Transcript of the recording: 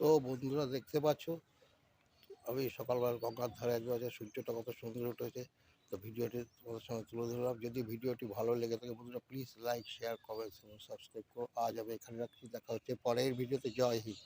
তো বন্ধুরা দেখতে পাচ্ছ, আমি সকালবেলা গঙ্গার ধারে একবার সূর্যটা কত সুন্দর উঠেছে। তো ভিডিওটি তোমাদের সঙ্গে তুলে ধরলাম। যদি ভিডিওটি ভালো লেগে থাকে বন্ধুরা প্লিজ লাইক শেয়ার কমেন্টস এবং সাবস্ক্রাইব করো। আজ আমি এখানে রাখছি। দেখা হচ্ছে পরের ভিডিওতে। জয় হিন্দ।